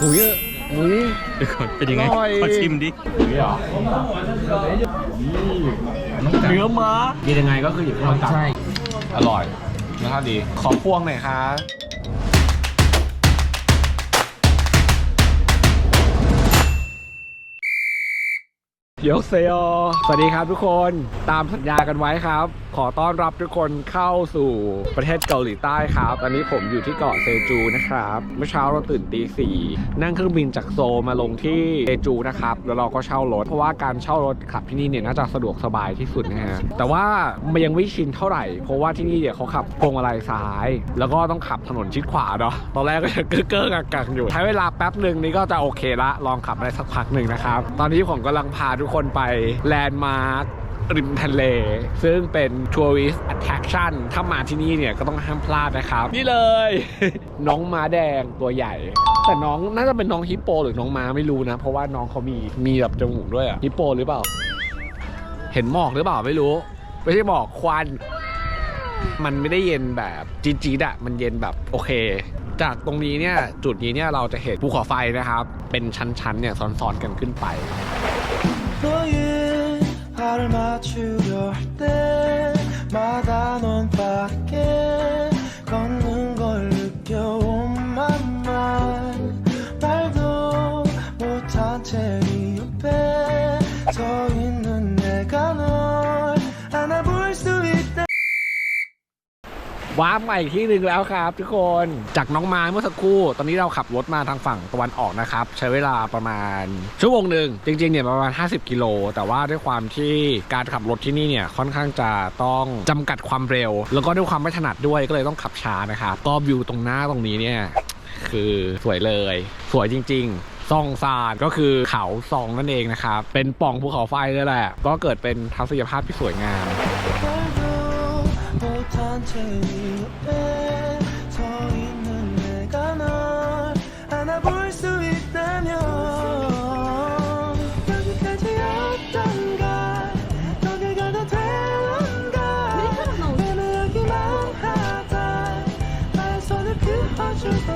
หมูเยอะหมูเดี๋ยวก่อนเป็นยังไง อร่อย ขอชิมดิเนื้อเนื้อม้ากินยังไงก็คืออย่างที่เราตัดอร่อยรสชาติดี ขอพวงหน่อยครับเดี๋ยวเซลสวัสดีครับทุกคน ตามสัญญากันไว้ครับขอต้อนรับทุกคนเข้าสู่ประเทศเกาหลีใต้ครับ ตอนนี้ผมอยู่ที่เกาะเซจูนะครับ เมื่อเช้าเราตื่นตีสี่นั่งเครื่องบินจากโซมาลงที่เซจูนะครับ แล้วเราก็เช่ารถ เพราะว่าการเช่ารถขับที่นี่เนี่ยน่าจะสะดวกสบายที่สุดนะฮะ แต่ว่ามันยังไม่ชินเท่าไหร่ เพราะว่าที่นี่เนี่ยวเขาขับพวงมาลัยซ้าย แล้วก็ต้องขับถนนชิดขวาเนาะ ตอนแรกก็ยังเก้อเก้อกักกักๆอยู่ ใช้เวลาแป๊บหนึ่งนี่ก็จะโอเคละ ลองขับได้สักพักหนึ่งนะครับ ตอนนี้ผมกำลังพาทุกคนไปแลนด์มาร์ค ริมทะเล ซึ่งเป็น tourist attraction ถ้ามาที่นี่เนี่ยก็ต้องห้ามพลาดนะครับ นี่เลย น้องม้าแดงตัวใหญ่ แต่น้องน่าจะเป็นน้องฮิปโป หรือน้องม้าไม่รู้นะ เพราะว่าน้องเขามีมีแบบจมูกด้วยอะฮิปโปหรือเปล่า เห็นหมอกหรือเปล่าไม่รู้ ไม่ใช่หมอกควัน มันไม่ได้เย็นแบบจี๊ดๆอะมันเย็นแบบโอเคจากตรงนี้เนี่ยจุดนี้เนี่ยเราจะเห็นภูเขาไฟนะครับ เป็นชั้นๆเนี่ยซ้อนๆกันขึ้นไป 맞추려 할 때마다 넌 밖에 ว้าใหม่ที่หนึ่งแล้วครับทุกคนจากน้องไม้เมื่อสักครู่ ตอนนี้เราขับรถมาทางฝั่งตะวันออกนะครับ ใช้เวลาประมาณชั่วโมงหนึ่งจริงๆเนี่ยประมาณ 50 กิโล แต่ว่าด้วยความที่การขับรถที่นี่เนี่ยค่อนข้างจะต้องจำกัดความเร็ว แล้วก็ด้วยความไม่ถนัดด้วยก็เลยต้องขับช้านะครับก็วิวตรงหน้าตรงนี้เนี่ยคือสวยเลย สวยจริงๆซองซานก็คือเขาซองนั่นเองนะครับ เป็นป่องภูเขาไฟเลยแหละ ก็เกิดเป็นทัศนียภาพที่สวยงาม 한 채 네 옆에 서 있는 내가 널 안아볼 수 있다면 여기까지였던가 거길 가도 되는가 애매하기만 하다 나의 손을 그어주던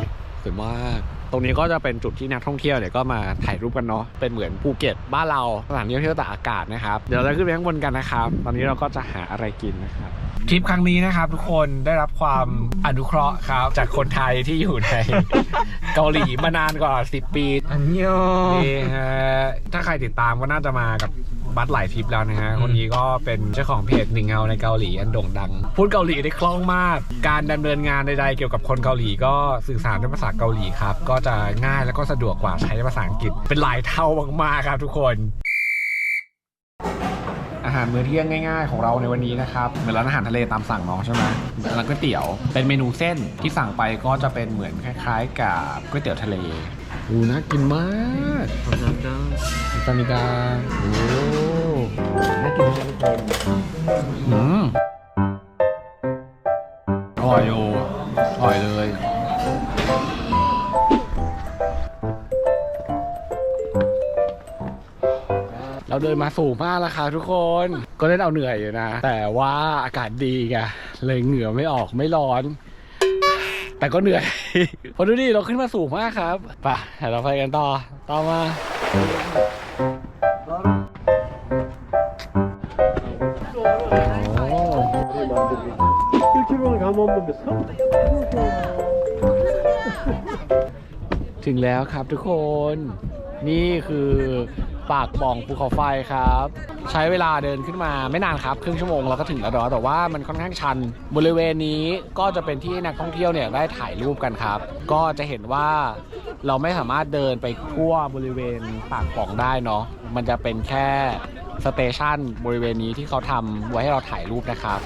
สวยมาก ตรงนี้ก็จะเป็นจุดที่นักท่องเที่ยวเนี่ยก็มาถ่ายรูปกันเนาะ เป็นเหมือนภูเก็ตบ้านเราสถานที่ท่องเที่ยวตากอากาศนะครับ เดี๋ยวเราขึ้นไปข้างบนกันนะครับ ตอนนี้เราก็จะหาอะไรกินนะครับ ทริปครั้งนี้นะครับ ทุกคนได้รับความอนุเคราะห์ครับ จากคนไทยที่อยู่ใน เกาหลีมานานกว่า 10 ปีอันยอนี่ฮะถ้าใครติดตามก็น่าจะมากับบัสหลายทริปแล้วนะฮะ คนนี้ก็เป็นเจ้าของเพจหนึ่งเงาในเกาหลีอันโด่งดัง พูดเกาหลีได้คล่องมาก การดำเนินงานใดๆเกี่ยวกับคนเกาหลีก็สื่อสารด้วยภาษาเกาหลีครับ ก็จะง่ายแล้วก็สะดวกกว่าใช้ภาษาอังกฤษ เป็นหลายเท่ามากๆครับทุกคนอาหารมื้อเที่ยงง่ายๆ ของเราในวันนี้นะครับเหมือนร้านอาหารทะเลตามสั่งเนาะใช่ไหมร้านก๋วยเตี๋ยวเป็นเมนูเส้นที่สั่งไปก็จะเป็นเหมือนคล้าย ๆ กับก๋วยเตี๋ยวทะเลอูน่ากินมากขอบคุณจ้าซามิดาโอ้น่ากินมากทุกคนอืมอร่อยอยู่อร่อยเลย เราเดินมาสูงมากแล้วค่ะทุกคน ก็เล่นเอาเหนื่อยอยู่นะ แต่ว่าอากาศดีไงเลยเหงื่อไม่ออกไม่ร้อน แต่ก็เหนื่อยพอดูดิเราขึ้นมาสูงมากครับไปเดี๋ยวเราไปกันต่อต่อมาถึงแล้วครับทุกคน นี่คือ ปากบ่องภูเขาไฟครับ ใช้เวลาเดินขึ้นมาไม่นานครับ ครึ่งชั่วโมงเราก็ถึงแล้วเนาะแต่ว่ามันค่อนข้างชัน บริเวณนี้ก็จะเป็นที่นักท่องเที่ยวเนี่ยได้ถ่ายรูปกันครับ ก็จะเห็นว่าเราไม่สามารถเดินไปทั่วบริเวณปากป่องได้เนาะมันจะเป็นแค่สเตชันบริเวณนี้ที่เขาทำไว้ให้เราถ่ายรูปนะครับ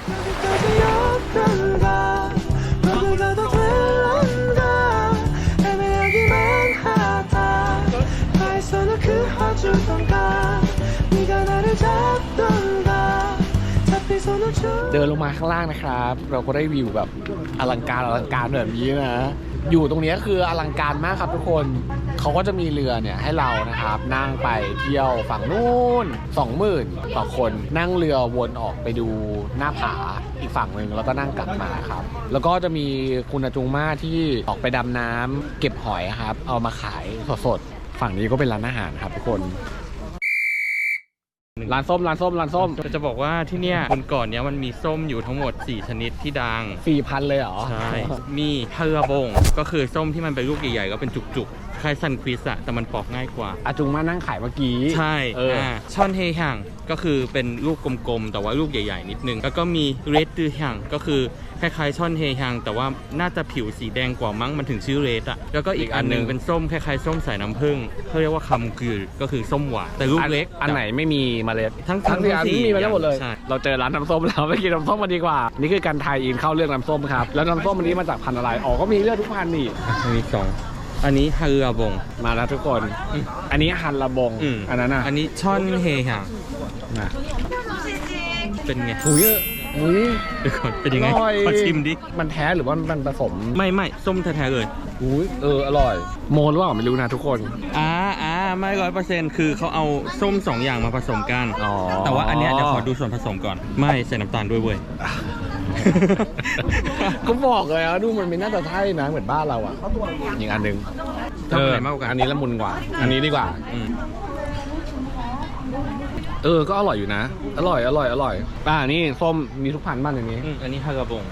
เดินลงมาข้างล่างนะครับ เราก็ได้วิวแบบอลังการอลังการแบบนี้นะ อยู่ตรงนี้คืออลังการมากครับทุกคนเขาก็จะมีเรือเนี่ยให้เรานะครับ นั่งไปเที่ยวฝั่งนู้น20,000ต่อคนนั่งเรือวนออกไปดูหน้าผาอีกฝั่งหนึ่งแล้วก็นั่งกลับมาครับ แล้วก็จะมีคุณจุงมาที่ออกไปดำน้ำเก็บหอยครับ เอามาขายสดๆฝั่งนี้ก็เป็นร้านอาหารครับทุกคน ร้านส้มร้านส้มร้านส้มจะจะบอกว่าที่เนี่ยบนเก่อนเนี้ยมันมีส้มอยู่ทั้งหมด 4 ชนิดที่ดังสี่พันเลยเหรอ ใช่ มีเฮอร์บงก็คือส้มที่มันเป็นลูกใหญ่ๆก็เป็นจุกๆ คล้ายซันควิสอะแต่มันปอกง่ายกว่าอาจุงมานั่งขายเมื่อกี้ใช่เอออ่าช่อนเฮฮังก็คือเป็นลูกกลมๆ แต่ว่าลูกใหญ่ๆ นิดนึง แล้วก็มีเรดตือฮังก็คือคล้ายๆช่อนเฮฮังแต่ว่าน่าจะผิวสีแดงกว่ามั้งมันถึงชื่อเรดอะแล้วก็อีกอันหนึงเป็นส้มคล้ายๆส้มสายน้ำผึ้งเขาเรียกว่าคำกือก็คือส้มหวานแต่ลูกเล็ก อันไหนไม่มีเมล็ด ทั้งทั้งสี่อันทั้มีมาแล้วหมดเลย ใช่ เราเจอร้านน้ำส้มแล้วไปกินน้ำส้มมาดีกว่า นี่คือการไทยอินเข้าเรื่องน้ำส้มครับ แล้วน้ำส้มอันนี้มาจากพันธุ์อะไร อ๋อ ก็มีเลือกทุกพันธุ์นี่อันนี้สอง อันนี้เฮอร์บง มาแล้วทุกคน อันนี้ฮันระบง อืม อันนั้นอะอันนี้ช่อนเฮฮังนะเป็นไงหุยหุยเดี๋ยวก่อนเป็นยังไงอร่อยขอชิมดิ มันแท้หรือว่ามันผสมไม่ไม่ส้มแท้ๆเลยหุยเอออร่อย โมหรือเปล่าไม่รู้นะทุกคน อ่าอ่าไม่ร้อยเปอร์เซ็นต์คือเขาเอาส้มสองอย่างมาผสมกัน อ๋อแต่ว่าอันเนี้ยเดี๋ยวขอดูส่วนผสมก่อน ไม่ใส่น้ำตาลด้วยเว้ย ก็บอกเลยอะดูมันไม่น่าจะใช่นะเหมือนบ้านเราอะอีกอันหนึ่งชอบอันไหนมากกว่ากัน อันนี้ละมุนกว่า อันนี้ดีกว่าอืมเออ ก็อร่อยอยู่นะ อร่อย อร่อย อร่อย อ่า นี่ส้มมีทุกพันธุ์บ้านในนี้ อืมอันนี้ฮากาบง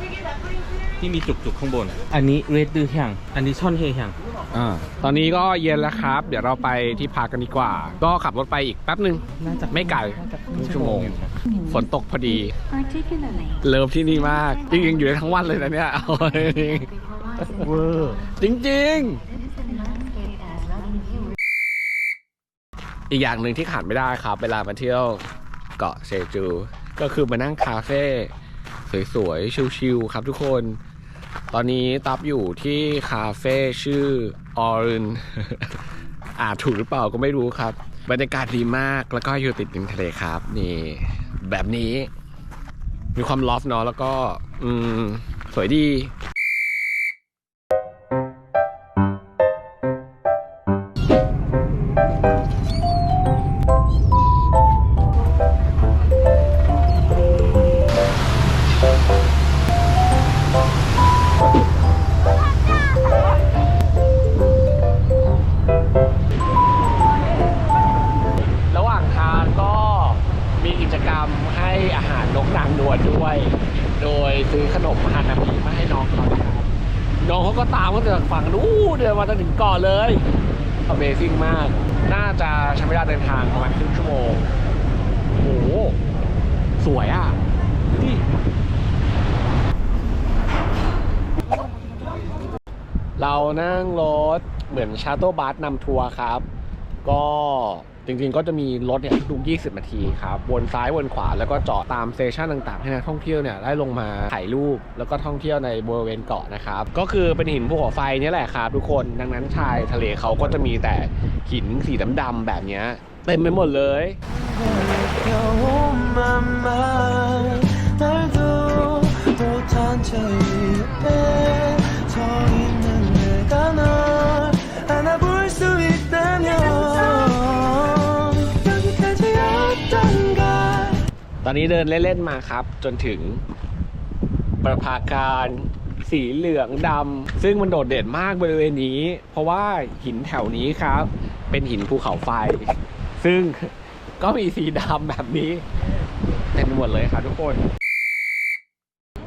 ที่มีจุกๆข้างบน อันนี้เรดดือฮังอันนี้ช่อนเฮฮังอ่าตอนนี้ก็เย็นแล้วครับ เดี๋ยวเราไปที่พักกันดีกว่า ก็ขับรถไปอีกแป๊บหนึ่งน่าจะไม่ไกลน่าจะครึ่งชั่วโมง ฝนตกพอดี particularly เลิฟที่นี่มาก จริงๆอยู่ได้ทั้งวันเลยนะเนี่ยเอาจริงเวอร์จริง ๆ อีกอย่างหนึ่งที่ขาดไม่ได้ครับ เวลามาเที่ยวเกาะเซจู ก็คือมานั่งคาเฟ่สวยๆ ชิลๆ ครับทุกคน ตอนนี้ตับอยู่ที่คาเฟ่ชื่อออรินอ่าถูกหรือเปล่าก็ไม่รู้ครับ บรรยากาศดีมากแล้วก็อยู่ติดริมทะเลครับ นี่ แบบนี้ มีความลอฟเนาะแล้วก็ อืม สวยดี เดินมาจนถึงเกาะเลย Amazing มาก น่าจะใช้เวลาเดินทางประมาณครึ่งชั่วโมง โอ้โห สวยอะนี่เรานั่งรถเหมือนชาร์โตบัสนำทัวร์ครับ ก็ จริงๆก็จะมีรถเนี่ยทุก 20 นาทีครับวนซ้ายวนขวาแล้วก็จอดตามเซสชันต่างๆ ให้นักท่องเที่ยวเนี่ยได้ลงมาถ่ายรูปแล้วก็ท่องเที่ยวในบริเวณเกาะนะครับก็คือเป็นหินภูเขาไฟนี่แหละครับทุกคนดังนั้นชายทะเลเขาก็จะมีแต่หินสีดำๆแบบนี้เต็มไปหมดเลย날 ตอนนี้เดินเล่น ๆ มาครับ จนถึงประภาการสีเหลืองดำซึ่งมันโดดเด่นมากบริเวณนี้ เพราะว่าหินแถวนี้ครับ เป็นหินภูเขาไฟ ซึ่งก็มีสีดำแบบนี้เต็มหมดเลยครับทุกคน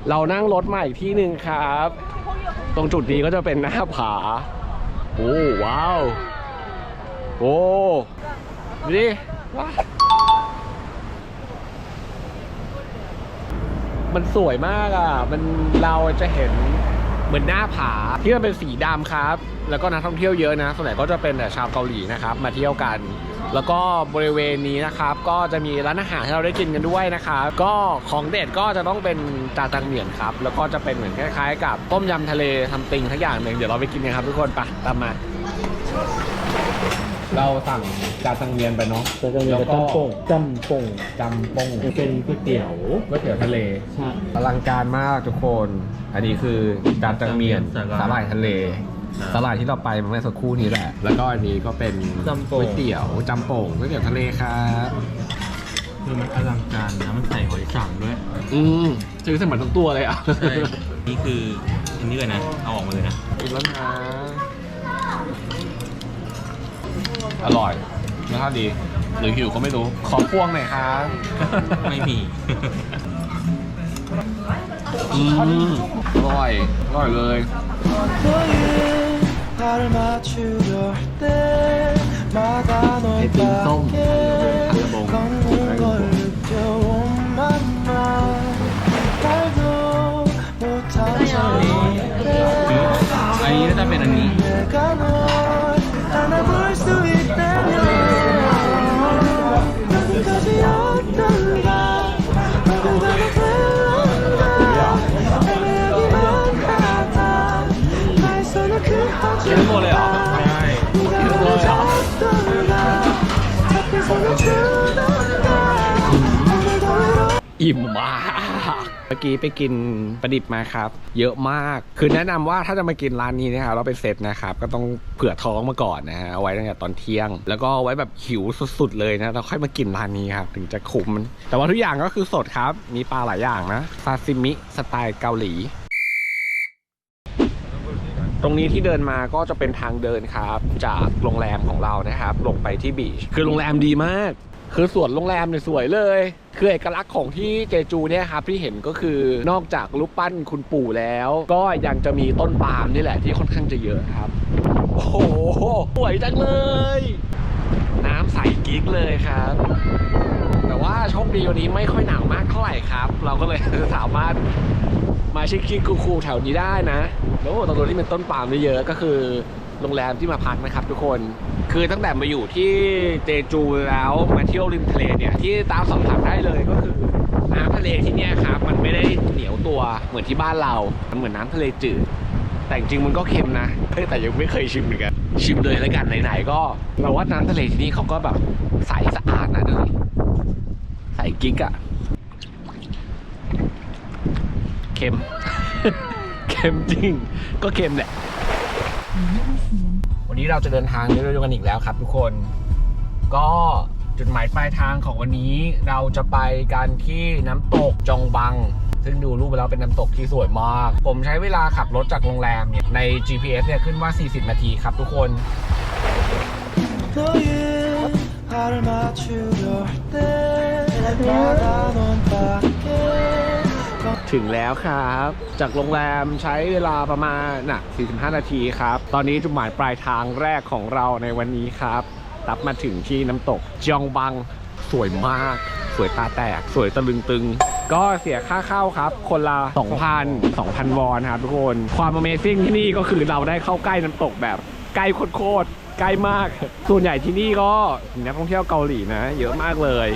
เรานั่งรถมาอีกที่หนึ่งครับ ตรงจุดนี้ก็จะเป็นหน้าผา โอ้ว้าว โอ้ดูดิว้า มันสวยมากอะ มันเราจะเห็นเหมือนหน้าผาที่มันเป็นสีดำครับ แล้วก็นักท่องเที่ยวเยอะนะส่วนใหญ่ก็จะเป็นแต่ชาวเกาหลีนะครับ มาเที่ยวกัน แล้วก็บริเวณนี้นะครับ ก็จะมีร้านอาหารให้เราได้กินกันด้วยนะครับ ก็ของเด็ดก็จะต้องเป็นจาจังเหมียนครับ แล้วก็จะเป็นเหมือนคล้ายๆ กับต้มยำทะเลทำติงทั้งอย่างหนึ่งเดี๋ยวเราไปกินกันครับทุกคนไปตามมา เราสั่งจาจังเมียนไปเนาะจะจะมีแล้วก็จำปงจำปงจำปงจะเป็นก๋วยเตี๋ยวก๋วยเตี๋ยวทะเล ใช่ อลังการมากทุกคน อันนี้คือจานจังเมียนสาหร่ายสาหร่ายทะเลตลาดที่เราไปเมื่อสักครู่นี้แหละ แล้วก็อันนี้ก็เป็นจำโป่ก๋งวยเตี๋ยวจำโป่งก๋วยเตี๋ยวทะเลครับคือมันอลังการนะมันใส่หอยสังด้วย อืมซื้อเสมือนทั้งตัวเลยอะใช่นี่คืออันนี้เลยนะ เอาออกมาเลยนะ กินแล้วนะ อร่อยรสชาติดี หรือหิวก็ไม่รู้ ขอพวงหน่อยครับไม่มี อืมอร่อย อร่อยเลย ไอติมส้ม อิ่มมาก เมื่อกี้ไปกินประดิบมาครับ เยอะมาก คือแนะนำว่าถ้าจะมากินร้านนี้นะครับเราเป็นเซตนะครับ ก็ต้องเผื่อท้องมาก่อนนะฮะเอาไว้ตั้งแต่ตอนเที่ยง แล้วก็ไว้แบบหิวสุดๆเลยนะเราค่อยมากินร้านนี้ครับถึงจะคุ้มแต่ว่าทุกอย่างก็คือสดครับ มีปลาหลายอย่างนะซาซิมิสไตล์เกาหลี ตรงนี้ที่เดินมาก็จะเป็นทางเดินครับ จากโรงแรมของเรานะครับ ลงไปที่บีชคือโรงแรมดีมาก คือสวนโรงแรมเนี่ยสวยเลยคือเอกลักษณ์ของที่เจจูเนี่ยครับที่เห็นก็คือนอกจากรูปปั้นคุณปู่แล้ว ก็ยังจะมีต้นปาล์มนี่แหละที่ค่อนข้างจะเยอะครับ โอ้โหสวยจังเลย น้ำใสกิ๊กเลยครับแต่ว่าโชคดีวันนี้ไม่ค่อยหนาวมากเท่าไหร่ครับ เราก็เลยสามารถ มาชิคคิกคูลๆแถวนี้ได้นะโอ้ตรงนี้เป็นต้นปาล์มเยอะๆก็คือโรงแรมที่มาพักนะครับทุกคน คือตั้งแต่มาอยู่ที่เจจูแล้วมาเที่ยวริมทะเลเนี่ยที่ตามสอบถามได้เลยก็คือน้ำทะเลที่เนี่ยครับมันไม่ได้เหนียวตัวเหมือนที่บ้านเรา มันเหมือนน้ำทะเลจืด แต่จริงๆมันก็เค็มนะเฮ้ยแต่ยังไม่เคยชิมเหมือนกัน ชิมเลยแล้วกันไหนๆก็ เราว่าน้ำทะเลที่นี่เขาก็แบบใสสะอาดนะดูดิใสกิ๊กอะ เค็ม เค็มจริง ก็เค็มแหละ วันนี้เราจะเดินทางเรื่อยๆกันอีกแล้วครับทุกคน ก็จุดหมายปลายทางของวันนี้เราจะไปกันที่น้ำตกจองบัง ซึ่งดูรูปไปแล้วเป็นน้ำตกที่สวยมาก ผมใช้เวลาขับรถจากโรงแรมเนี่ยใน GPS เนี่ยขึ้นว่า 40 นาทีครับทุกคน 너의 발을 맞추려 할 때마다 넌 밖에 ถึงแล้วครับ จากโรงแรมใช้เวลาประมาณน่ะ 45 นาทีครับ ตอนนี้จุดหมายปลายทางแรกของเราในวันนี้ครับตับมาถึงที่น้ำตกจองบัง สวยมาก สวยตาแตก สวยตะลึงตึง ก็เสียค่าเข้าครับ คนละ 2,000 2,000 วอนครับทุกคน ความ Amazing ที่นี่ก็คือเราได้เข้าใกล้น้ำตกแบบใกล้โคตรใกล้มาก ส่วนใหญ่ที่นี่ก็นักท่องเที่ยวเกาหลีนะ เยอะมากเลย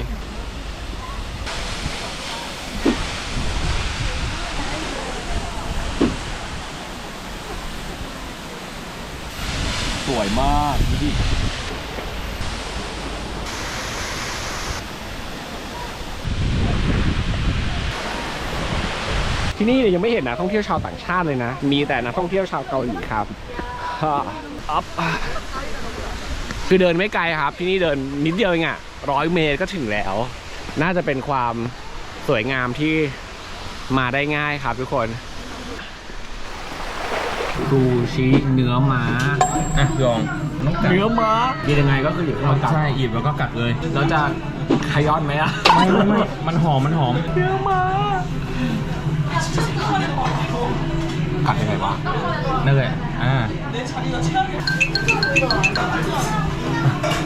สวยมากดูดิที่นี่เนี่ยยังไม่เห็นนักท่องเที่ยวชาวต่างชาติเลยนะ มีแต่นักท่องเที่ยวชาวเกาหลีครับฮ่าอัพคือเดินไม่ไกลครับ ที่นี่เดินนิดเดียวเองอะร้อยเมตรก็ถึงแล้ว น่าจะเป็นความสวยงามที่มาได้ง่ายครับทุกคน ซูชิเนื้อม้าอะยองต้องกัดเนื้อม้ากินยังไงก็คือหยิบขึ้นมากัดใช่หยิบแล้วก็กัดเลย แล้วจะขย้อนไหมอะไม่ไม่ไม่มันหอมมันหอมเนื้อม้ากัดยังไงวะนั่นแหละอ่า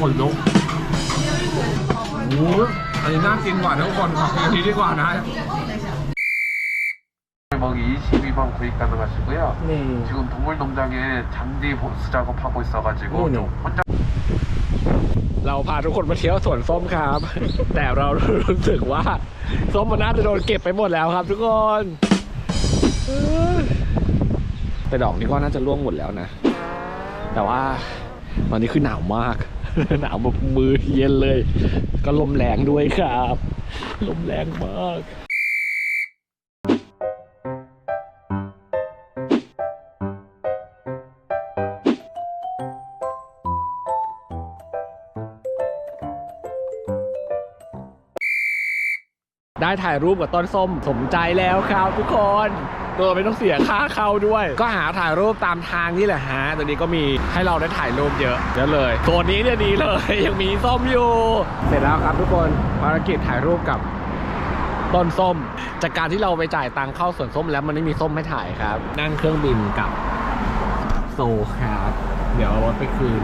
คนลุกโอ้โหอันนี้น่ากินกว่านะทุกคนขอกินอันนี้ดีกว่านะ 막 22번 구입 가능하시고요. นี่ 지금 동물 농장에 잔디 보스 작업하고 있어 가지고 오, 네. 좀 혼자 เราพาทุกคนมาเที่ยวสวนส้มครับ แต่เรารู้สึกว่า ส้มมันน่าจะโดนเก็บไปหมดแล้วครับ ทุกคนเออแต่ดอกนี้ก็น่าจะร่วงหมดแล้วนะ แต่ว่าตอนนี้คือหนาวมาก หนาวแบบมือเย็นเลย ก็ลมแรงด้วยครับ ลมแรงมาก ได้ถ่ายรูปกับต้นส้มสมใจแล้วครับทุกคนตัวไม่ต้องเสียค่าเข้าด้วย ก็หาถ่ายรูปตามทางนี่แหละฮะตอนนี้ก็มีให้เราได้ถ่ายรูปเยอะเยอะเลยตัวนี้เนี่ยดีเลยยังมีส้มอยู่ เสร็จแล้วครับทุกคนภารกิจถ่ายรูปกับต้นส้ม จากการที่เราไปจ่ายตังค์เข้าสวนส้มแล้วมันไม่มีส้มให้ถ่ายครับ นั่งเครื่องบินกลับโซลครับ เดี๋ยวเอารถไปคืน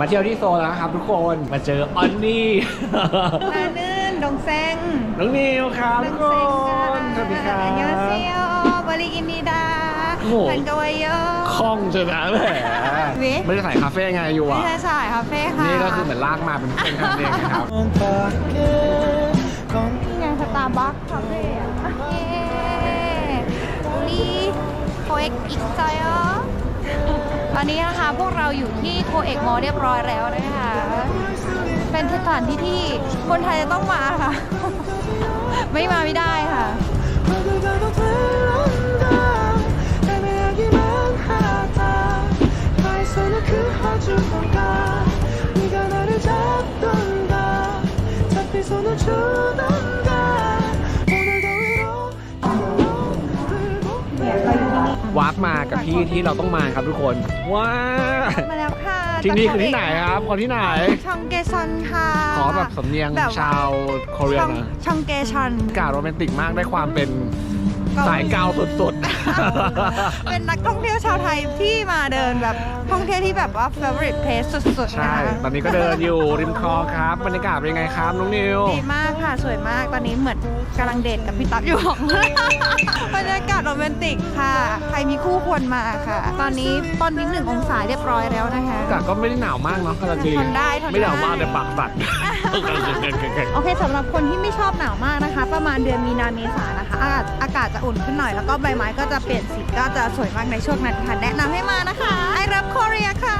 มาเที่ยวที่โซนแล้วนะครับทุกคนมาเจอออนนี่ ปาเนื่นดงแซงน้องนิวครับทุกคนสวัสดีครับ อันยอเซียวบริกินดีดาโอ้โห พันกวายโย คล่องชนะแหมไม่ได้ใส่คาเฟ่ไงอยู่ไม่อะ ใช่คาเฟ่ค่ะนี่ก็คือเหมือนลากมาเป็นเพื่อนกันเฟ่นะครับนี่ไงสตาร์บัคคาเฟ่อะเย้บุรีโคเอ็กซ์อีกซอยอ่ ตอนนี้นะคะพวกเราอยู่ที่โคเอกมอเรียบร้อยแล้วนะคะ เป็นสถานที่ที่คนไทยจะต้องมาค่ะ ไม่มาไม่ได้ค่ะ มากับพี่ที่เราต้องมาครับทุกคนว้ามาแล้วค่ะที่นี่คือที่ไหนครับคนที่ไหน ชองเกซอนค่ะ ขอแบบสำเนียงแบบว่า ชาวโคเรียชองนะชองเกชอน อากาศโรแมนติกมากได้ความเป็น สายเกาสุดเป็นนักท่องเที่ยวชาวไทยที่มาเดินแบบท่องเที่ยวที่แบบว่า favorite place สุดๆๆใช่ นะคะตอนนี้ก็เดินอยู่ริมคลองครับบรรยากาศเป็นยังไงครับน้องนิว ดีมากค่ะสวยมากตอนนี้เหมือนกำลังเดทกับพี่ตั๊บอยู่ บรรยากาศโรแมนติกค่ะ ใครมีคู่ควรมาค่ะ ตอนนี้ตอนนี้หนึ่งองศาเรียบร้อยแล้วนะคะอากาศก็ไม่ได้หนาวมากเนาะกำลังดีทนได้ทนได้ ไม่หนาวมากแต่ปากสั่น โอเคสำหรับคนที่ไม่ชอบหนาวมากนะคะ ประมาณเดือนมีนาเมษานะคะ อากาศอากาศจะอุ่นขึ้นหน่อยแล้วก็ใบไม้ก็จะเปลี่ยนสีก็จะสวยมากในช่วงนั้นค่ะแนะนำให้มานะคะไอรับโคเรียค่ะ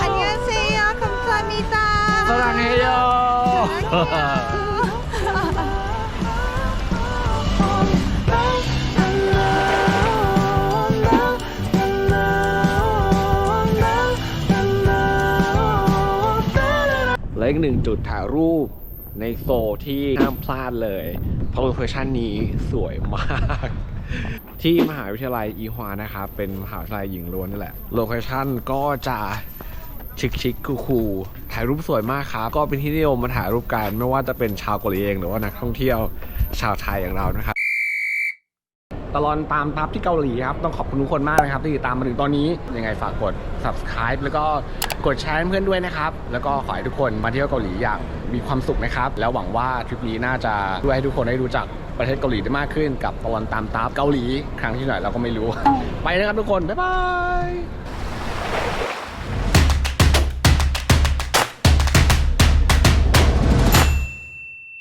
อันยองเซียคัมซามิตาสรังเฮโย และอีกหนึ่งจุดถ่ายรูปในโซที่ห้ามพลาดเลยเพราะโลเคชั่นนี้สวยมาก ที่มหาวิทยาลัยอีฮวานะครับ เป็นมหาวิทยาลัยหญิงล้วนนี่แหละ โลเคชั่นก็จะชิคชิคคูคูลๆถ่ายรูปสวยมากครับ ก็เป็นที่นิยมมาถ่ายรูปกัน ไม่ว่าจะเป็นชาวเกาหลีเอง หรือว่านักท่องเที่ยวชาวไทยอย่างเรานะครับ ตลอดตามทัพที่เกาหลีครับ ต้องขอบคุณทุกคนมากนะครับ ที่ติดตามมาถึงตอนนี้ ยังไงฝากกด subscribe แล้วก็กดแชร์ให้เพื่อนด้วยนะครับ แล้วก็ขอให้ทุกคนมาเที่ยวเกาหลีอย่างมีความสุขนะครับ แล้วหวังว่าทริปนี้น่าจะช่วยให้ทุกคนได้รู้จักประเทศเกาหลีได้มากขึ้น กับตลอนตามทัพเกาหลี ครั้งที่ไหนเราก็ไม่รู้ ไปนะครับทุกคนบ๊ายบาย